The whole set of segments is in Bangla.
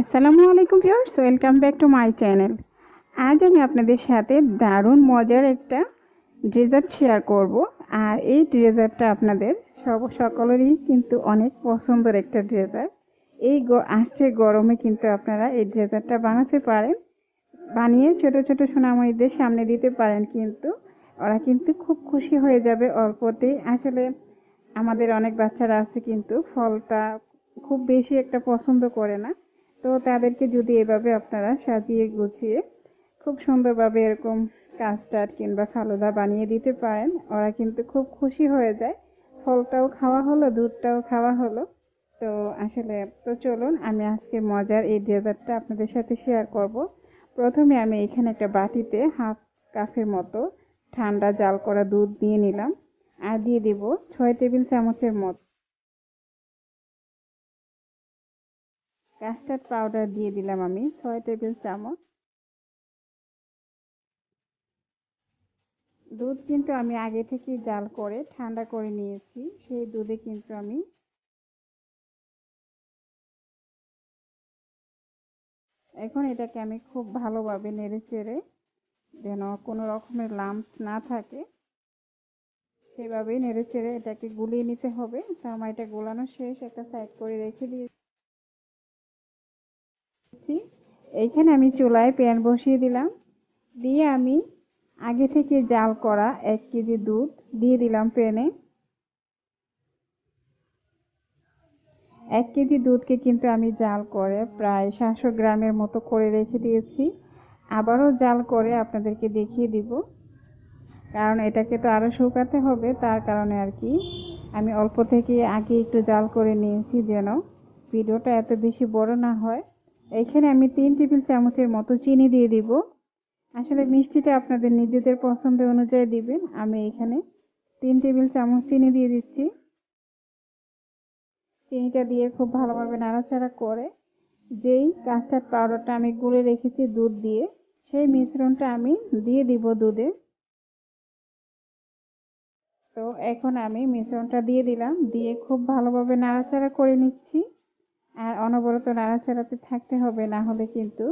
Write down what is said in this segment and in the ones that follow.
আসসালামু আলাইকুম viewers, welcome back to my channel. আজ আমি আপনাদের সাথে দারুণ মজার একটা ডেজার্ট শেয়ার করব। আর এই ডেজার্টটা আপনাদের সব, সকলেরই কিন্তু অনেক পছন্দের একটা ডেজার্ট। এই আসছে গরমে কিন্তু আপনারা এই ডেজার্টটা বানাতে পারেন। বানিয়ে ছোট ছোট সোনামণিদের সামনে দিতে পারেন কিন্তু। ওরা কিন্তু খুব খুশি হয়ে যাবে অল্পতেই। আসলে আমাদের অনেক বাচ্চারা আছে কিন্তু ফলটা খুব বেশি একটা পছন্দ করে না। তো তাদেরকে যদি এভাবে আপনারা সাজিয়ে গুছিয়ে খুব সুন্দরভাবে এরকম কাস্টার্ড কিংবা ফালুদা বানিয়ে দিতে পারেন, ওরা কিন্তু খুব খুশি হয়ে যায়। ফলটাও খাওয়া হলো, দুধটাও খাওয়া হলো। তো আসলে তো চলুন, আমি আজকে মজার এই ডেজার্টটা আপনাদের সাথে শেয়ার করব। প্রথমে আমি এখানে একটা বাটিতে হাফ কাপের মতো ঠান্ডা জাল করা দুধ দিয়ে নিলাম। আর দিয়ে দিব ছয় টেবিল চামচের মতো কাস্টার্ড পাউডার দিয়ে দিলাম আমি, ছয় টেবিল চামচ। দুধ কিন্তু আমি আগে থেকে জাল করে ঠান্ডা করে নিয়েছি, সেই দুধে কিন্তু আমি এখন এটাকে আমি খুব ভালোভাবে নেড়ে চেড়ে যেন কোনো রকমের লাম্প না থাকে সেভাবেই নেড়ে চেড়ে এটাকে গুলিয়ে নিতে হবে। তো আমার এটা গোলানো শেষ, একটা সাইড করে রেখে দিয়েছি। এইখানে আমি চুলায় প্যান বসিয়ে দিলাম। দিয়ে আমি আগে থেকে জাল করা এক কেজি দুধ দিয়ে দিলাম প্যানে। এক কেজি দুধকে কিন্তু আমি জাল করে প্রায় সাতশো গ্রামের মতো করে রেখে দিয়েছি। আবারও জাল করে আপনাদেরকে দেখিয়ে দিব। কারণ এটাকে তো আরও শুকাতে হবে, তার কারণে আর কি। আমি অল্প থেকে আগে একটু জাল করে নিয়েছি যেন ভিডিওটা এত বেশি বড় না হয়। এখানে আমি তিন টেবিল চামচের মতো চিনি দিয়ে দিব। আসলে মিষ্টিটা আপনাদের নিজেদের পছন্দ অনুযায়ী দিবেন। আমি এখানে তিন টেবিল চামচ চিনি দিয়ে দিচ্ছি। চিনিটা দিয়ে খুব ভালোভাবে নাড়াচাড়া করে যেই কাস্টার্ড পাউডারটা আমি গুলে রেখেছি দুধ দিয়ে, সেই মিশ্রণটা আমি দিয়ে দিব দুধে। তো এখন আমি মিশ্রণটা দিয়ে দিলাম। দিয়ে খুব ভালোভাবে নাড়াচাড়া করে নিচ্ছি। অনবরত নাড়াচাড়াতে থাকতে হবে, না হলে কিন্তু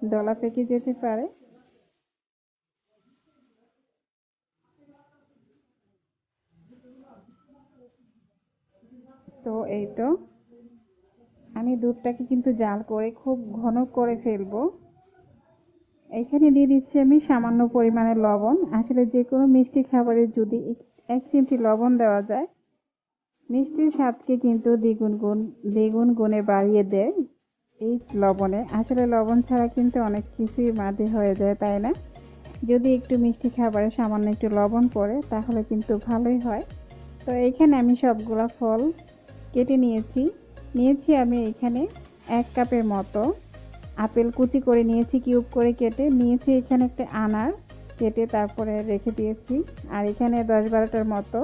দলা পেকে যেতে পারে। তো এই তো, আমি দুধটাকে কিন্তু জাল করে খুব ঘন করে ফেলব। এখানে দিয়ে দিচ্ছি আমি সামান্য পরিমাণে লবণ। আসলে যে কোনো মিষ্টি খাবারে যদি এক চিমটি লবণ দেওয়া যায় মিষ্টির স্বাদকে কিন্তু দ্বিগুণ গুণ, দ্বিগুণ গুণে বাড়িয়ে দেয়। এই লবণে, আসলে লবণ ছাড়া কিন্তু অনেক কিছুই মাটি হয়ে যায়, তাই না? যদি একটু মিষ্টি খাবারে সামান্য একটু লবণ পড়ে, তাহলে কিন্তু ভালোই হয়। তো এইখানে আমি সবগুলা ফল কেটে নিয়েছি। নিয়েছি আমি এখানে এক কাপের মতো আপেল কুচি করে নিয়েছি, কিউব করে কেটে। নিয়েছি এখানে একটা আনার, কেটে তারপরে রেখে দিয়েছি। আর এখানে দশ বারোটার মতো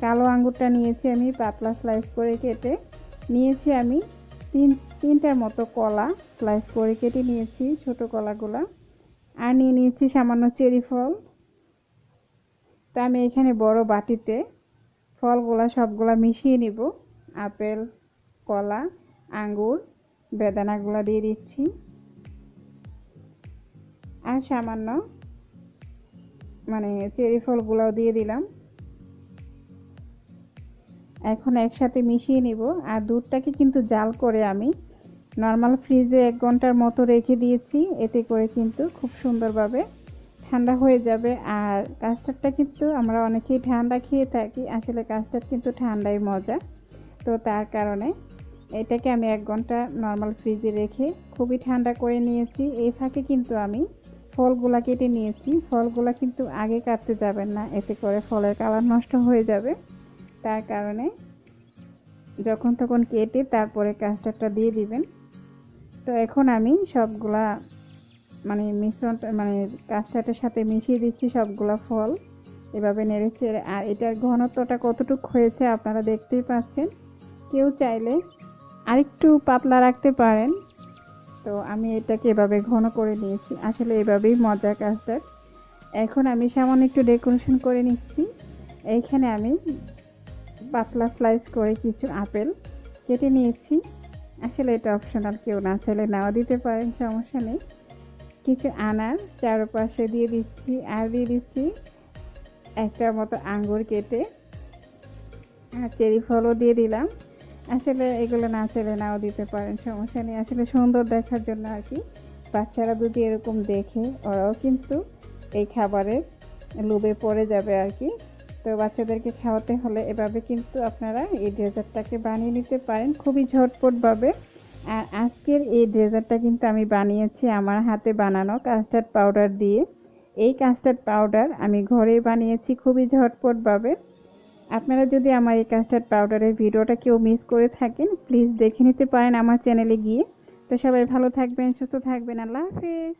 কালো আঙ্গুরটা নিয়েছি আমি, পাতলা স্লাইস করে কেটে। নিয়েছি আমি তিন, তিনটার মতো কলা স্লাইস করে কেটে নিয়েছি ছোট কলাগুলা। আর নিয়ে নিয়েছি সামান্য চেরি ফল। তা আমি এখানে বড় বাটিতে ফলগুলা সবগুলা মিশিয়ে নিব। আপেল, কলা, আঙ্গুর, বেদানাগুলা দিয়ে দিচ্ছি। আর সামান্য মানে চেরি ফলগুলাও দিয়ে দিলাম। এখন একসাথে মিশিয়ে নিব। আর দুধটাকে কিন্তু জাল করে আমি নর্মাল ফ্রিজে এক ঘণ্টার মতো রেখে দিয়েছি। এতে করে কিন্তু খুব সুন্দরভাবে ঠান্ডা হয়ে যাবে। আর কাস্টার্ডটা কিন্তু আমরা অনেকেই ঠান্ডা খেয়ে থাকি। আসলে কাস্টার্ড কিন্তু ঠান্ডাই মজা। তো তার কারণে এটাকে আমি এক ঘণ্টা নর্মাল ফ্রিজে রেখে খুবই ঠান্ডা করে নিয়েছি। এই ফাঁকে কিন্তু আমি ফলগুলা কেটে নিয়েছি। ফলগুলা কিন্তু আগে কাটতে যাবেন না। এতে করে ফলের কালার নষ্ট হয়ে যাবে। তার কারণে যখন তখন কেটে তারপরে কাস্টারটা দিয়ে দিবেন। তো এখন আমি সবগুলা মানে মিশ্রণটা মানে কাস্টার্ডের সাথে মিশিয়ে দিচ্ছি সবগুলা ফল এভাবে নেড়েছে আর এটার ঘনত্বটা কতটুকু হয়েছে আপনারা দেখতেই পাচ্ছেন। কেউ চাইলে আরেকটু পাতলা রাখতে পারেন। তো আমি এটাকে এভাবে ঘন করে নিয়েছি। আসলে এভাবেই মজার কাস্টার্ড। এখন আমি সামান্য একটু ডেকোরেশন করে নিচ্ছি। এইখানে আমি পাতলা স্লাইস করে কিছু আপেল কেটে নিয়েছি। আসলে এটা অপশনাল কেউ না চাইলে নাও দিতে পারেন, সমস্যা নেই। কিছু আনার চারপাশে দিয়ে দিচ্ছি আর দিয়ে দিচ্ছি একটা মতো আঙ্গুর কেটে আর চেরি ফলও দিয়ে দিলাম। আসলে এগুলো না চাইলে নাও দিতে পারেন, সমস্যা নেই। আসলে সুন্দর দেখার জন্য আর কি। বাচ্চারা যদি এরকম দেখে, ওরাও কিন্তু এই খাবারের লোভে পড়ে যাবে আর কি। তো বাচ্চাদেরকে খাওয়াতে হলে এভাবে কিন্তু আপনারা এই ডেজার্টটাকে বানিয়ে নিতে পারেন খুবই ঝটপটভাবে। আর আজকের এই ডেজার্টটা কিন্তু আমি বানিয়েছি আমার হাতে বানানো কাস্টার্ড পাউডার দিয়ে। এই কাস্টার্ড পাউডার আমি ঘরেই বানিয়েছি খুবই ঝটপটভাবে। আপনারা যদি আমার এই কাস্টার্ড পাউডারের ভিডিওটা কেউ মিস করে থাকেন, প্লিজ দেখে নিতে পারেন আমার চ্যানেলে গিয়ে। তো সবাই ভালো থাকবেন, সুস্থ থাকবেন, আল্লাহ হাফেজ।